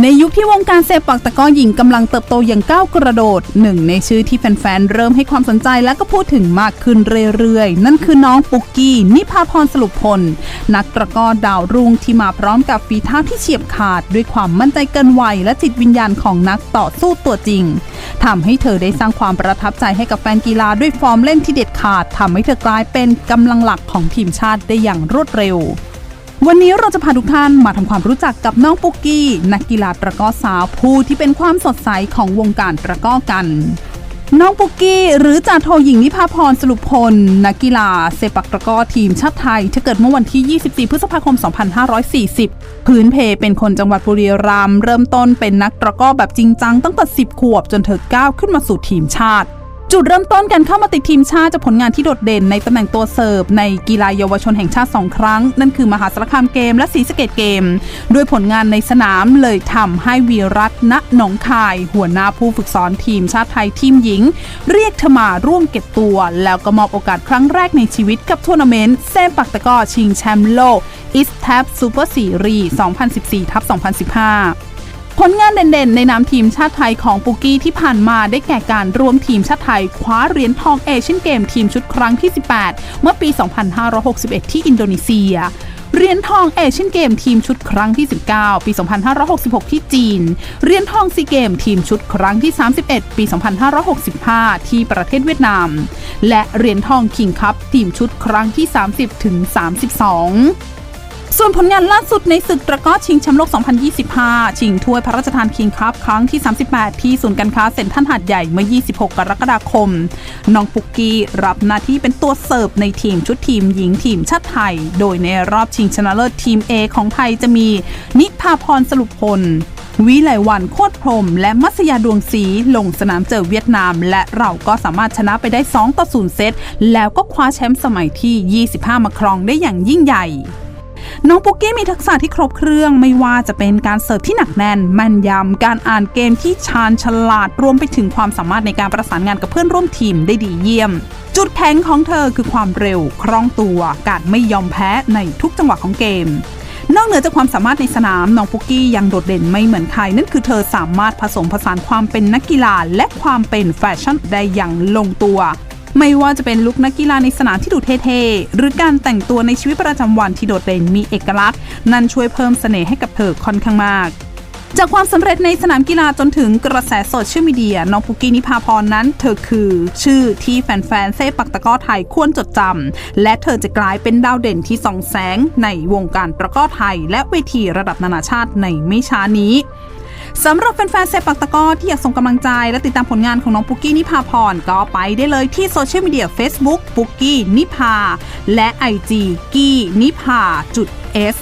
ในยุคที่วงการเซปักตะก้อหญิงกำลังเติบโตอย่างก้าวกระโดดหนึ่งในชื่อที่แฟนๆ เริ่มให้ความสนใจและก็พูดถึงมากขึ้นเรื่อยๆ นั่นคือน้องปุกกี้นิพาพรสรุปพล นักตะก้อดาวรุ่งที่มาพร้อมกับฝีเท้าที่เฉียบขาด ด้วยความมั่นใจเกินวัยและจิตวิญญาณของนักต่อสู้ตัวจริงทำให้เธอได้สร้างความประทับใจให้กับแฟนกีฬาด้วยฟอร์มเล่นที่เด็ดขาดทำให้เธอกลายเป็นกำลังหลักของทีมชาติได้อย่างรวดเร็ว วันนี้เราจะพาทุกท่านมาทำความรู้จักกับน้องปุกกี้ นักกีฬาตะก้อสาวผู้ที่เป็นความสดใสของวงการตะก้อกัน น้องปุกกี้ หรือจ่าโทหญิงนิพาพรสรุปพล นักกีฬาเซปักตะก้อทีมชาติไทยที่เกิดเมื่อวันที่ 24 พฤษภาคม 2540 พื้นเพเป็นคนจังหวัดบุรีรัมย์เริ่มต้นเป็นนักตะก้อแบบจริงจังตั้งแต่ 10 ขวบจนเธอก้าวขึ้นมาสู่ทีมชาติ จุดเริ่มต้นการเข้ามาติดทีมชาติจากผลงานที่โดดเด่นในตำแหน่งตัวเสิร์ฟในกีฬาเยาวชนแห่งชาติ 2 ครั้ง นั่นคือมหาสารคามเกมและศรีสะเกดเกม ด้วยผลงานในสนามเลยทำให้วีรัตน์ณหนองคาย หัวหน้าผู้ฝึกสอนทีมชาติไทยทีมหญิง เรียกเธอมาร่วมเก็บตัว แล้วก็มอบโอกาสครั้งแรกในชีวิตกับทัวร์นาเมนต์เซมปักตะก้อชิงแชมป์โลก East Tab Super Series 2014ทับ2015 ผลงานเด่นๆ ในนามทีมชาติไทยของปุกี้ที่ผ่านมาได้แก่การรวมทีมชาติไทย คว้าเหรียญทองเอเชียนเกมทีมชุดครั้งที่ 18 เมื่อปี 2561 ที่อินโดนีเซียเหรียญทองเอเชียนเกมทีมชุดครั้งที่ 19 ปี 2566 ที่จีน เหรียญทองซีเกมทีมชุดครั้งที่ 31 ปี 2565 ที่ประเทศเวียดนาม และเหรียญทองคิงคัพทีมชุดครั้งที่ 30 ถึง 32 ส่วนผลงานล่าสุดในศึกตะก้อชิงแชมป์โลก 2025 ชิงถ้วยพระราชทานคิงคัพครั้งที่ 38 ที่ศูนย์การค้าเซ็นทรัลหาดใหญ่เมื่อ 26 กรกฎาคม น้องปุกกี้รับหน้าที่เป็นตัวเสิร์ฟในทีมชุดทีมหญิงทีมชาติไทย โดยในรอบชิงชนะเลิศทีม A ของไทยจะมี นิพาพรสรุปพลวิไลวันโคตรพรม และมัสยาดวงศรีลงสนามเจอเวียดนาม และเราก็สามารถชนะไปได้ 2 ต่อ 0 เซตแล้วก็คว้าแชมป์สมัยที่ 25 มาครองได้อย่างยิ่งใหญ่ น้องปุ๊กกี้มีทักษะที่ครบเครื่องไม่ว่าจะเป็นการเสิร์ฟที่หนักแน่นแม่นยำการอ่านเกมที่ชาญฉลาดรวมไปถึงความสามารถในการประสานงานกับเพื่อนร่วมทีมได้ดีเยี่ยม จุดแข็งของเธอคือความเร็วคล่องตัวการไม่ยอมแพ้ในทุกจังหวะของเกมนอกเหนือจากความสามารถในสนาม น้องปุกกี้ยังโดดเด่นไม่เหมือนใคร นั่นคือเธอสามารถผสมผสานความเป็นนักกีฬาและความเป็นแฟชั่นได้อย่างลงตัว ไม่ว่าจะเป็นลุคนักกีฬาในสนามที่ดูเท่ๆ หรือการแต่งตัวในชีวิตประจำวันที่โดดเด่นมีเอกลักษณ์ นั่นช่วยเพิ่มเสน่ห์ให้กับเธอค่อนข้างมากจากความสำเร็จในสนามกีฬาจนถึงกระแสโซเชียลมีเดีย น้องปุกกี้นิพาพรนั้น เธอคือ ชื่อที่แฟนๆเซปักตะก้อไทยควรจดจำและเธอจะกลายเป็นดาวเด่นที่ส่องแสงในวงการตะก้อไทย และเวทีระดับนานาชาติในไม่ช้านี้ สำหรับแฟนๆเซปักตะก้อที่อยากส่งกำลังใจ และติดตามผลงานของน้องปุกกี้นิพาพร ก็ไปได้เลยที่โซเชียลมีเดีย Facebook ปุกกี้นิพา และ IG กี้นิพาจุด S